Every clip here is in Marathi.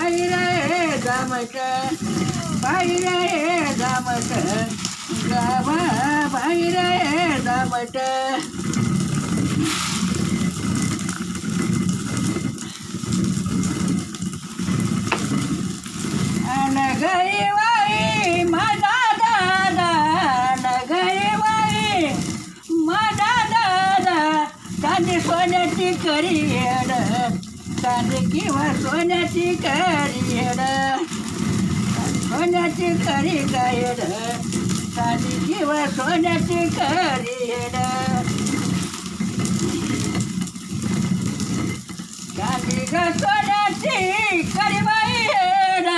बाई रे दामट बाई रे दामट गावा बाई रे दामट नगरी बाई माझा दादा नगरी बाई माझा दादा चांदी सोन्याची करियड चांदी किंवा सोन्याची करियड सोन्याची करी गायड चांदी किंवा सोन्याची करियड चांदी ग सोन्याची करीबाई हेड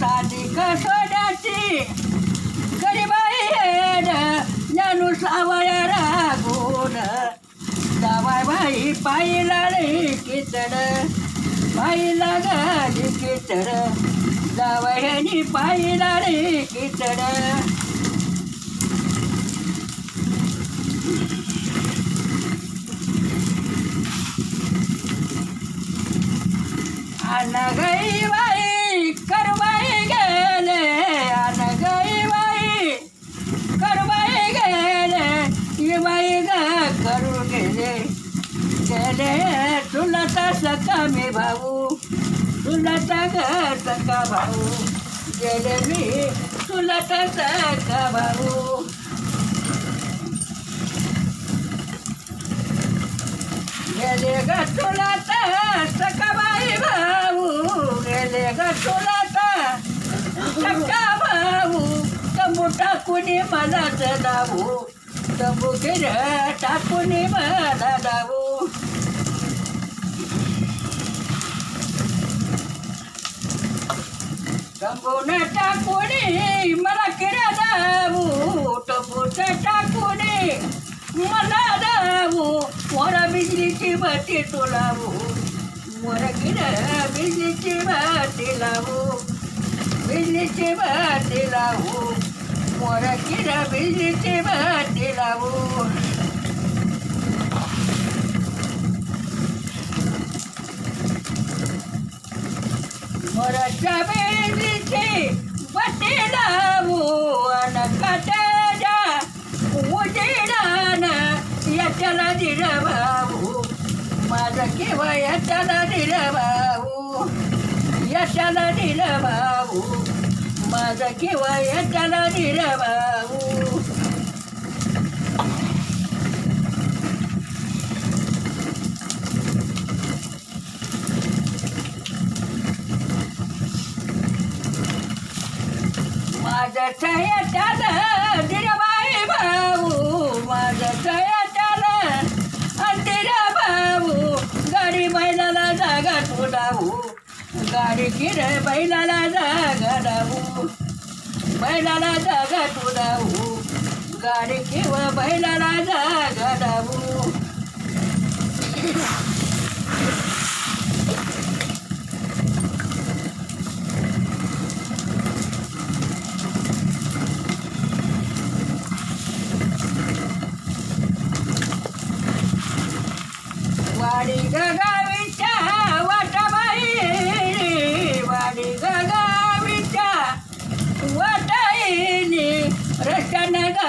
साधी ग सोन्याची करीबाई हेड ज्ञानू सावया रागून जावाय बाई पाहिला रे किचड पाहिला गाडी किचड. जावयानी पाहिला रे किचड. अनगई बाई करबाई गेले अनगई बाई करवाई गेले ही बाई ग करू गेले. गेले तुला तर कमी भाऊ. तुला तर ग सका भाऊ. गेले मी तुला तर सका भाऊ. गेले ग तुला सका बाई भाऊ? गेले ग तुला तर सका भाऊ? तंबू टाकून मला दाऊ तंबू गिर टाकून मला दाऊ तंबून टाकून मला किरा दाऊ तंबूच टाकून मला दाऊ. मोरा बिजलीची बत्ती तुलावू मोरा किरा बिजलीची बत्ती लावू बिजलीची बत्ती लावू. मोरा किरा बिजलीची बत्ती लावू. मोराच्या बिजलीची बत्ती लावू अन काट्याच्या उजेडान याच्याला दिलं भाऊ माझा केव्हा याच्याला दिलं भाऊ यशाला दिलं भाऊ माझा केव्हा याच्याला दिलं भाऊ माझ्या छायाच्याला दिलं बाई भाऊ माझं छायाच्याला अंतिरा भाऊ. गाडी बैलाला जागा तुडाऊ गाडी किर बैलाला जागा डावू बैलाला जागा तुडाऊ गाडी किंवा बैलाला जागा डावू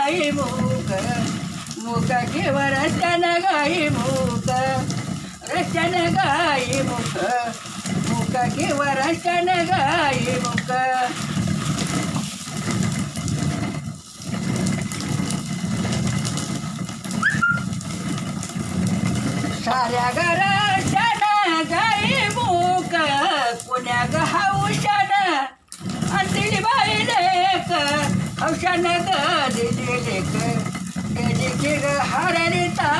गाई मूक मूक घेव रस्त्यान गाई मूक रस्त्यान गाई मूक मूक घेव रस्त्यान गाई मूक. साऱ्या घरा हौशान ग दिली लेक तार